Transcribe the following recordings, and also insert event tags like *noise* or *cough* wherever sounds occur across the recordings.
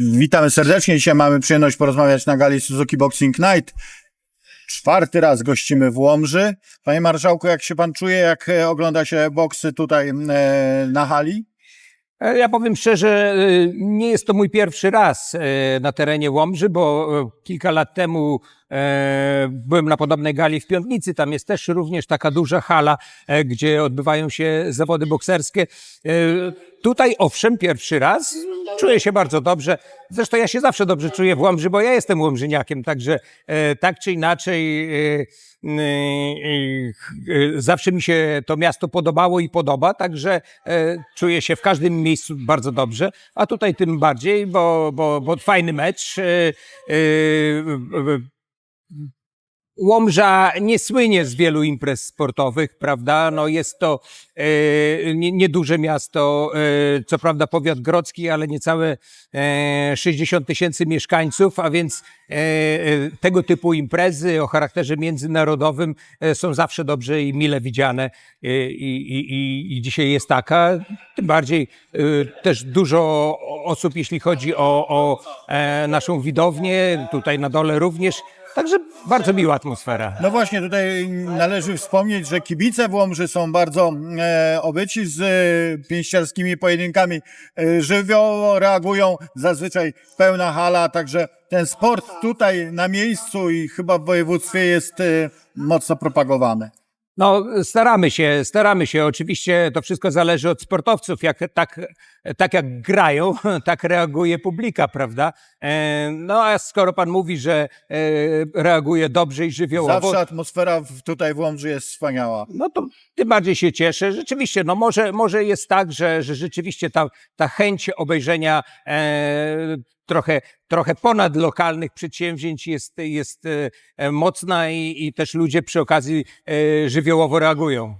Witamy serdecznie. Dzisiaj mamy przyjemność porozmawiać na gali Suzuki Boxing Night. Czwarty raz gościmy w Łomży. Panie marszałku, jak się pan czuje, jak e, ogląda się boksy tutaj e, na hali? E, Ja powiem szczerze, nie jest to mój pierwszy raz na terenie Łomży, bo kilka lat temu byłem na podobnej gali w Piątnicy. Tam jest też również taka duża hala, e, gdzie odbywają się zawody bokserskie. E, Tutaj owszem, pierwszy raz. Czuję się bardzo dobrze. Zresztą ja się zawsze dobrze czuję w Łomży, bo ja jestem łomżyniakiem, także e, tak czy inaczej e, e, e, zawsze mi się to miasto podobało i podoba, także e, czuję się w każdym miejscu bardzo dobrze, a tutaj tym bardziej, bo, bo, bo fajny mecz. Łomża nie słynie z wielu imprez sportowych, prawda? No jest to e, nie- nieduże miasto, e, co prawda powiat grodzki, ale niecałe e, 60 tysięcy mieszkańców, a więc e, e, tego typu imprezy o charakterze międzynarodowym e, są zawsze dobrze i mile widziane e, i, i, i, i dzisiaj jest taka. Tym bardziej e, też dużo osób, jeśli chodzi o, o e, naszą widownię, tutaj na dole również. Także bardzo miła atmosfera. No właśnie, tutaj należy wspomnieć, że kibice w Łomży są bardzo e, obyci z e, pięściarskimi pojedynkami. E, żywioło reagują, zazwyczaj pełna hala, także ten sport tutaj na miejscu i chyba w województwie jest e, mocno propagowany. No, staramy się, staramy się. Oczywiście to wszystko zależy od sportowców. Jak, tak, tak jak grają, *laughs* tak reaguje publika, prawda? E, No a skoro pan mówi, że e, reaguje dobrze i żywiołowo, Zawsze atmosfera w, tutaj w Łomży jest wspaniała. no to tym bardziej się cieszę. Rzeczywiście, no może, może jest tak, że, że rzeczywiście ta, ta chęć obejrzenia e, trochę, trochę ponad lokalnych przedsięwzięć jest, jest e, e, mocna i, i też ludzie przy okazji e, żywiołowo reagują.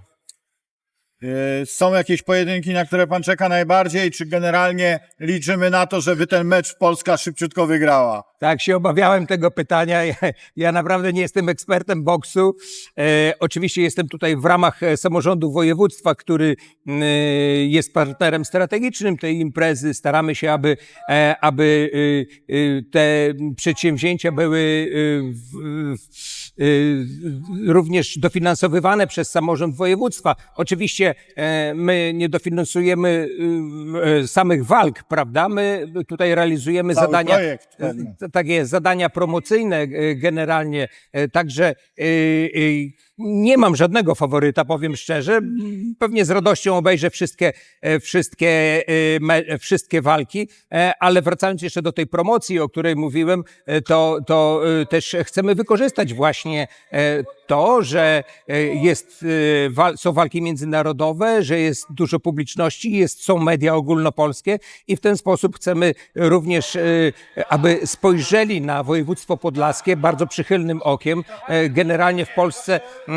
Są jakieś pojedynki, na które pan czeka najbardziej, czy generalnie liczymy na to, żeby ten mecz Polska szybciutko wygrała? Tak, się obawiałem tego pytania. Ja, ja naprawdę nie jestem ekspertem boksu. E, oczywiście jestem tutaj w ramach e, samorządu województwa, który e, jest partnerem strategicznym tej imprezy. Staramy się, aby, e, aby e, te przedsięwzięcia były e, w, w, również dofinansowywane przez samorząd województwa. Oczywiście e, my nie dofinansujemy e, samych walk, prawda? My tutaj realizujemy Cały zadania. projekt pewnie. T- tak jest, zadania promocyjne e, generalnie, e, także e, nie mam żadnego faworyta, powiem szczerze. Pewnie z radością obejrzę wszystkie, e, wszystkie, e, me, wszystkie walki, e, ale wracając jeszcze do tej promocji, o której mówiłem, e, to, to e, też chcemy wykorzystać właśnie e, to, że e, jest, e, są walki międzynarodowe, że jest dużo publiczności, jest, są media ogólnopolskie i w ten sposób chcemy również, e, aby spojrzeli na województwo podlaskie bardzo przychylnym okiem. E, Generalnie w Polsce e,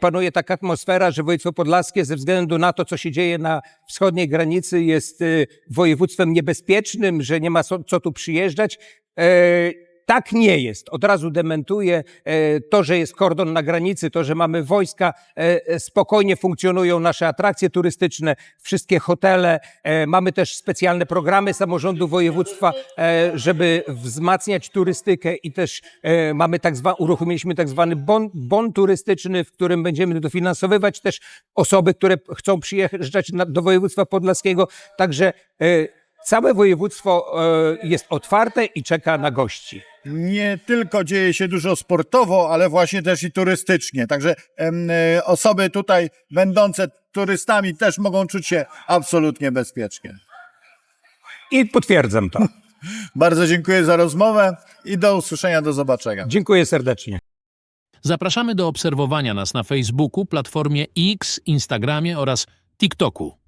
panuje taka atmosfera, że województwo podlaskie ze względu na to, co się dzieje na wschodniej granicy jest e, województwem niebezpiecznym, że nie ma co, co tu przyjeżdżać. Tak nie jest. Od razu dementuję e, to, że jest kordon na granicy, to, że mamy wojska, e, e, spokojnie funkcjonują nasze atrakcje turystyczne, wszystkie hotele. Mamy też specjalne programy samorządu województwa, żeby wzmacniać turystykę i też mamy tak zwa, uruchomiliśmy tak zwany bon, bon turystyczny, w którym będziemy dofinansowywać też osoby, które chcą przyjeżdżać do województwa podlaskiego. Także Całe województwo e, jest otwarte i czeka na gości. Nie tylko dzieje się dużo sportowo, ale właśnie też i turystycznie. Także em, e, osoby tutaj będące turystami też mogą czuć się absolutnie bezpiecznie. I potwierdzam to. *laughs* Bardzo dziękuję za rozmowę i do usłyszenia, do zobaczenia. Dziękuję serdecznie. Zapraszamy do obserwowania nas na Facebooku, platformie X, Instagramie oraz TikToku.